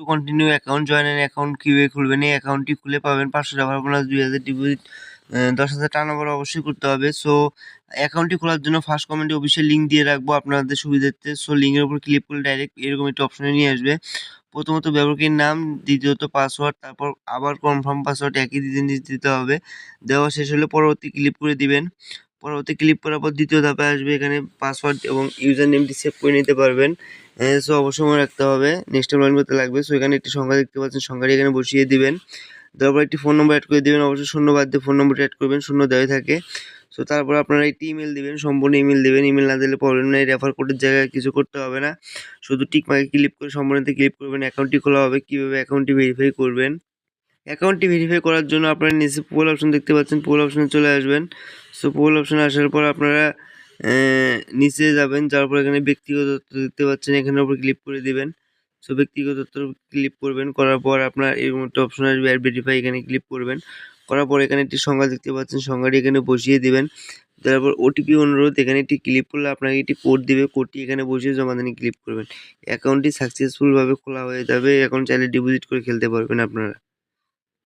To continue account join account কীভাবে খুলবেন? এই অ্যাকাউন্টটি খুলে পাবেন পাঁচশো টাকার বোনাস দুই হাজার ডিপোজিট দশ হাজার টাকা নম্বর অবশ্যই করতে হবে। সো অ্যাকাউন্টটি খোলার জন্য ফার্স্ট কমেন্টে অবশ্যই লিঙ্ক দিয়ে রাখব আপনাদের সুবিধার্থে। সো লিঙ্কের উপর ক্লিক করলে ডাইরেক্ট এরকম একটি অপশনে নিয়ে আসবে। প্রথমত ব্যবহারকারীর নাম, দ্বিতীয়ত পাসওয়ার্ড তারপর আবার কনফার্ম পাসওয়ার্ড একই জিনিস দিতে হবে। দেওয়া শেষ হলে পরবর্তী ক্লিক করে দিবেন। পরবর্তী ক্লিক করার পর দ্বিতীয় ধাপে আসবে এখানে পাসওয়ার্ড এবং ইউজার নেমটি সেভ করে নিতে পারবেন। সো অবশ্যই মনে রাখতে হবে। নেক্সট লগ ইন করতে লাগবে। সো এখানে একটি সংখ্যা দেখতে পাচ্ছেন। সংখ্যাটি এখানে বসিয়ে দিবেন। দেওয়ার পর একটি ফোন নম্বর অ্যাড করে দেবেন। অবশ্যই শূন্য বাদ দিয়ে ফোন নম্বরটি অ্যাড করবেন। শূন্য দেওয়া থাকে। সো তারপর আপনারা একটি ইমেল দিবেন। সম্পূর্ণ ইমেল দেবেন। ইমেল না দিলে প্রবলেম নেই। রেফার কোডের জায়গায় কিছু করতে হবে না। শুধু টিক মার্কে ক্লিক করে সম্পূর্ণতে ক্লিক করবেন। অ্যাকাউন্টটি খোলা হবে। কীভাবে অ্যাকাউন্টটি ভেরিফাই করবেন? অ্যাকাউন্টটি ভেরিফাই করার জন্য আপনারা নিচে পোল অপশন দেখতে পাচ্ছেন। পোল অপশনে চলে আসবেন। সো পোল অপশনে আসার পর আপনারা নিচে যাবেন, যাওয়ার পর এখানে ব্যক্তিগত তথ্য দেখতে পাচ্ছেন, এখানের উপর ক্লিক করে দিবেন। সো ব্যক্তিগত তথ্য ক্লিক করবেন, করার পর আপনার এরকম একটা অপশন আসবে অ্যাড ভেরিফাই এখানে ক্লিক করবেন। করার পর এখানে একটি সংখ্যা দেখতে পাচ্ছেন সংখ্যাটি এখানে বসিয়ে দিবেন। তারপর ওটিপি অনুরোধ, এখানে একটি ক্লিক করলে আপনাকে একটি কোড দিবে কোডটি এখানে বসিয়ে জমা দিনে ক্লিক করবেন। অ্যাকাউন্টটি সাকসেসফুলভাবে খোলা হয়ে যাবে এখন চাইলে ডিপোজিট করে খেলতে পারবেন আপনারা।